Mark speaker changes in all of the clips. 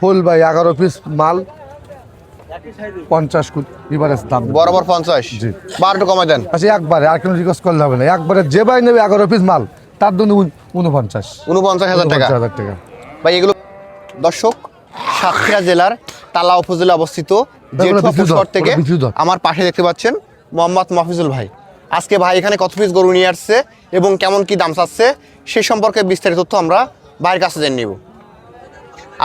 Speaker 1: ফুল ভাই এগারো পিস মাল পঞ্চাশ এবারেজ দাম।
Speaker 2: বরাবর পঞ্চাশ?
Speaker 1: জি।
Speaker 2: বারোটা কমাই দেন।
Speaker 1: আচ্ছা একবারে আর কোনো রিকোয়েস্ট করলে হবে না। একবারে যে ভাই নেবে এগারো পিস মাল তার জন্য উনপঞ্চাশ।
Speaker 2: উনপঞ্চাশ হাজার টাকা।
Speaker 1: হাজার টাকা।
Speaker 2: ভাই এগুলো দর্শক সাতক্ষীরা জেলার তালা উপজেলা অবস্থিত থেকে। আমার পাশে দেখতে পাচ্ছেন মোহাম্মদ মাহফিজুল ভাই। আজকে ভাই এখানে কত পিস গরু নিয়ে আসছে এবং কেমন কি দাম চাচ্ছে সেই সম্পর্কে বিস্তারিত তথ্য আমরা ভাইয়ের কাছে জেনে নিব।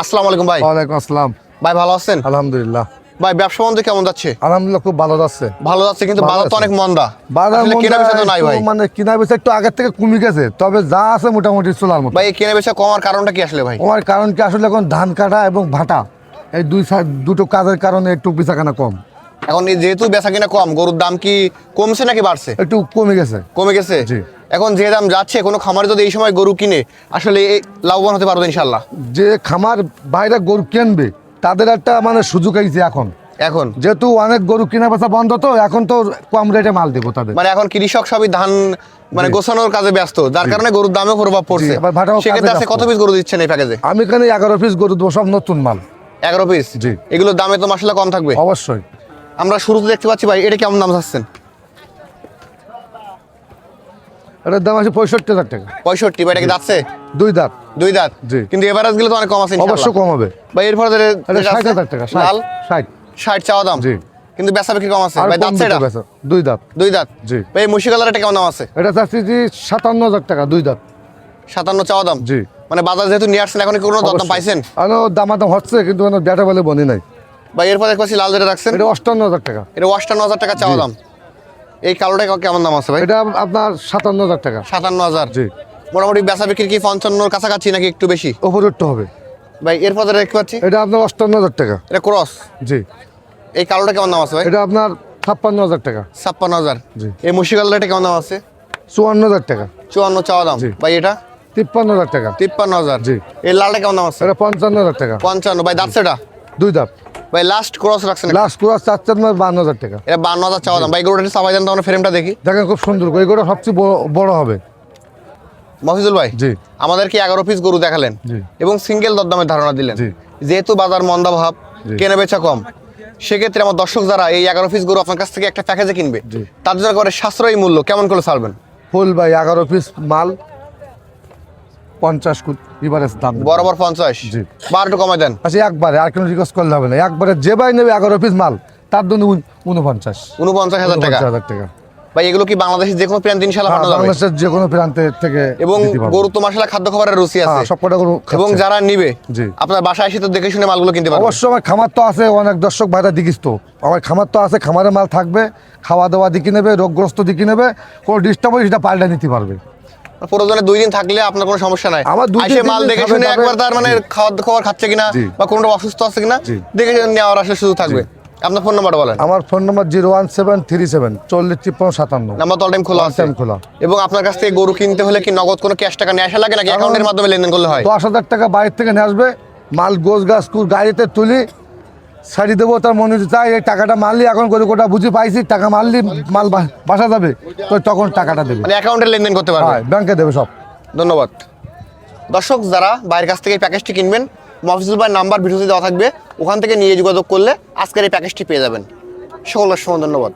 Speaker 2: আসসালামু আলাইকুম ভাই।
Speaker 1: ওয়ালাইকুম আসসালাম।
Speaker 2: ভাই ভালো আছেন?
Speaker 1: আলহামদুলিল্লাহ।
Speaker 2: ভাই ব্যবসা বাণিজ্য কেমন যাচ্ছে?
Speaker 1: আলহামদুলিল্লাহ খুব ভালো যাচ্ছে।
Speaker 2: ভালো যাচ্ছে কিন্তু বাজার তো অনেক মন্দা।
Speaker 1: বাজার
Speaker 2: কেনা বেচা তো নাই ভাই।
Speaker 1: মানে কিনা বেচা একটু আগের থেকে কমে গেছে তবে যা আছে মোটামুটি চলার মতো।
Speaker 2: ভাই কেনা বেচা কমার কারণটা কি আসলে ভাই?
Speaker 1: কমার কারণ কি? আসলে এখন ধান কাটা এবং ভাটা এই দুই সাইড দুটো কাজের কারণে একটু বেচাকেনা কম।
Speaker 2: এখন যেহেতু বেচা কিনা কম গরুর দাম কি কমছে নাকি বাড়ছে?
Speaker 1: একটু কমে গেছে।
Speaker 2: কমে গেছে? এখন যে দাম যাচ্ছে কোনো খামারে যদি এই সময় গরু কিনে আসলে লাভবান হতে পারবে ইনশাল্লাহ
Speaker 1: যে খামার বাইরে গরু কিনবে তাদের একটা মানে সুযোগ আইছে এখন।
Speaker 2: এখন?
Speaker 1: যেহেতু অনেক গরু কেনা বেচা বন্ধ তো এখন তো কম রেটে মাল দেবো তাদের।
Speaker 2: মানে এখন কৃষক সবই ধান মানে গোছানোর কাজে ব্যস্ত যার কারণে গরুর দামে প্রভাব পড়ছে। সেক্ষেত্রে কত পিস গরু দিচ্ছেন এই প্যাকেজে
Speaker 1: আমি এখানে এগারো পিস গরু দেবো সব নতুন মাল।
Speaker 2: এগারো পিস
Speaker 1: জি।
Speaker 2: এগুলোর দামে তো মাসালা কম থাকবে।
Speaker 1: অবশ্যই।
Speaker 2: আমরা শুরুতে দেখতে পাচ্ছি ভাই এটা কেমন দাম চাচ্ছেন?
Speaker 1: এটার দাম আছে পঁয়ষট্টি হাজার টাকা।
Speaker 2: পঁয়ষট্টি ভাই এটা কি যাচ্ছে
Speaker 1: দুই দাঁত।
Speaker 2: দুই দাঁত?
Speaker 1: জি।
Speaker 2: কিন্তু এভারেজ গেলে তো অনেক কম আছে
Speaker 1: অবশ্যই কম হবে।
Speaker 2: ভাই এরপরে
Speaker 1: ষাট হাজার টাকা
Speaker 2: লাল।
Speaker 1: ষাট। ষাট
Speaker 2: চাওয়া দাম।
Speaker 1: জি।
Speaker 2: কিন্তু বেচা বিক্রি কম আছে। ভাই
Speaker 1: দিতে
Speaker 2: এটা?
Speaker 1: দুই দাঁত।
Speaker 2: দুই দাঁত?
Speaker 1: জি।
Speaker 2: ভাই এই মুশি কালার এটা কেমন দাম আছে?
Speaker 1: এটা চাচ্ছি যে সাতান্ন হাজার টাকা দুই দাঁত।
Speaker 2: সাতান্ন চাওয়া দাম?
Speaker 1: জি।
Speaker 2: মানে বাজার যেহেতু নিয়ে আসছেন এখন কোনো দরদাম পাইছেন?
Speaker 1: আর দামাদাম হচ্ছে কিন্তু ডেটা বলে বনি নাই।
Speaker 2: ভাই এরপর দেখতে পাচ্ছি লাল যেটা রাখছেন।
Speaker 1: এটা অষ্টান্ন হাজার টাকা।
Speaker 2: এটা অষ্টান্ন হাজার টাকা চাওয়া দাম। এই কালোটা কেমন দাম আছে ভাই?
Speaker 1: এটা আপনার সাতান্ন হাজার টাকা।
Speaker 2: সাতান্ন হাজার।
Speaker 1: জি।
Speaker 2: মোটামুটি বেচা বিক্রি কি পঞ্চান্নর কাছাকাছি নাকি একটু বেশি?
Speaker 1: উঠতে হবে।
Speaker 2: ভাই এরপর দেখতে পাচ্ছি।
Speaker 1: এটা আপনার অষ্টান্ন হাজার টাকা।
Speaker 2: এটা ক্রস।
Speaker 1: জি।
Speaker 2: এই কালোটা কেমন দাম আছে ভাই?
Speaker 1: এটা আপনার ছাপ্পান্ন হাজার টাকা।
Speaker 2: ছাপ্পান্ন হাজার।
Speaker 1: জি।
Speaker 2: এই মুশি কালার এটা কেমন দাম আছে?
Speaker 1: চুয়ান্ন হাজার টাকা।
Speaker 2: চুয়ান্ন চাওয়া দাম। ভাই এটা? তিপ্পান্ন
Speaker 1: হাজার টাকা।
Speaker 2: তিপ্পান্ন হাজার।
Speaker 1: জি।
Speaker 2: এই লালটা কেমন দাম আছে?
Speaker 1: এটা পঞ্চান্ন হাজার টাকা।
Speaker 2: পঞ্চান্ন। ভাই দাঁত সেটা?
Speaker 1: দুই দাঁত।
Speaker 2: ভাই লাস্ট ক্রস রাখছেন
Speaker 1: লাস্ট কুড়া চার চার নয় বান্ন হাজার টাকা।
Speaker 2: এটা বান্ন হাজার চাওয়া দাম। ভাই গরুটা সাবাই দেন তখন ফ্রেমটা দেখি।
Speaker 1: দেখেন খুব সুন্দর এগুলো সবচেয়ে বড়- হবে।
Speaker 2: মফিজুল ভাই
Speaker 1: জি।
Speaker 2: আমাদেরকে এগারো পিস গরু দেখালেন এবং সিঙ্গেল দরদামের ধারণা দিলেন। যেহেতু বাজার মন্দা ভাব
Speaker 1: জি।
Speaker 2: কেনা বেচা কম সেক্ষেত্রে আমার দর্শক যারা এই এগারো পিস গরু আপনার কাছ থেকে একটা প্যাকেজে কিনবে জন্য করে সাশ্রয়ী মূল্য কেমন করে ছাড়বেন?
Speaker 1: ফুল ভাই এগারো পিস মাল পঞ্চাশ এবারে দাম
Speaker 2: বরাবর পঞ্চাশ?
Speaker 1: জি।
Speaker 2: বারোটা কমাই দেন।
Speaker 1: আচ্ছা একবারে আর কোনো রিকোয়েস্ট করলে হবে না। একবারে যে ভাই নেবে এগারো পিস মাল তার জন্য উনপঞ্চাশ।
Speaker 2: উনপঞ্চাশ হাজার টাকা?
Speaker 1: হাজার টাকা।
Speaker 2: ভাই এগুলো কি বাংলাদেশের যে কোনো প্রান্ত
Speaker 1: হ্যাঁ,
Speaker 2: পাঠানো যাবে?
Speaker 1: বাংলাদেশের যে কোনো প্রান্তে থেকে
Speaker 2: এবং গরু তো খাদ্য খাবারের রুচি আছে।
Speaker 1: হ্যাঁ, সবকটা গরু
Speaker 2: এবং যারা নিবে
Speaker 1: জি।
Speaker 2: আপনার বাসায় এসে তো দেখে শুনে মালগুলো কিনতে পারবে
Speaker 1: অবশ্য আমার খামার তো আছে অনেক দর্শক ভাইরা দিকিস তো। আমার খামার তো আছে খামারে মাল থাকবে খাওয়া দাওয়া দিকে নেবে রোগগ্রস্ত দিকে নেবে কোনো ডিস্টার্ব হলে সেটা পাল্টা নিতে পারবে।
Speaker 2: প্রয়োজনে দুই দিন থাকলে আপনার কোনো সমস্যা নাই।
Speaker 1: আমার দুই দিন
Speaker 2: মাল দেখে শুনে একবার তার মানে খাওয়া খাবার খাচ্ছে কিনা বা কোনোটা অসুস্থ আছে কিনা দেখে নেওয়ার আসলে শুধু থাকবে। আপনার ফোন নাম্বারটা বলেন।
Speaker 1: আমার phone number zero one seven three seven চল্লিশ তিপ্পান্ন সাতান্ন।
Speaker 2: নাম্বার তো অল টাইম খোলা আছে।
Speaker 1: খোলা।
Speaker 2: এবং আপনার কাছ থেকে গরু কিনতে হলে কি নগদ কোনো ক্যাশ টাকা নিয়ে আসা লাগে নাকি অ্যাকাউন্টের মাধ্যমে লেনদেন করলে হয়?
Speaker 1: দশ হাজার টাকা বাইরে থেকে নিয়ে আসবে মাল গোছ গাছ গাড়িতে তুলি ছাড়ি দেবো তার মনে হচ্ছে তাই এই টাকাটা মারলি এখন করে কোটা বুঝে পাইছি টাকা মারলি মাল বাসা যাবে। তো তখন টাকাটা দেবে।
Speaker 2: মানে অ্যাকাউন্টে লেনদেন করতে পারবে?
Speaker 1: হ্যাঁ ব্যাংকে দেবে সব।
Speaker 2: ধন্যবাদ। দর্শক যারা বাইরের কাছ থেকে এই প্যাকেজটি কিনবেন মফিজুল ভাই নাম্বার ভিডিওতে দেওয়া থাকবে ওখান থেকে নিয়ে যোগাযোগ করলে আজকের এই প্যাকেজটি পেয়ে যাবেন। সকলের সময় ধন্যবাদ।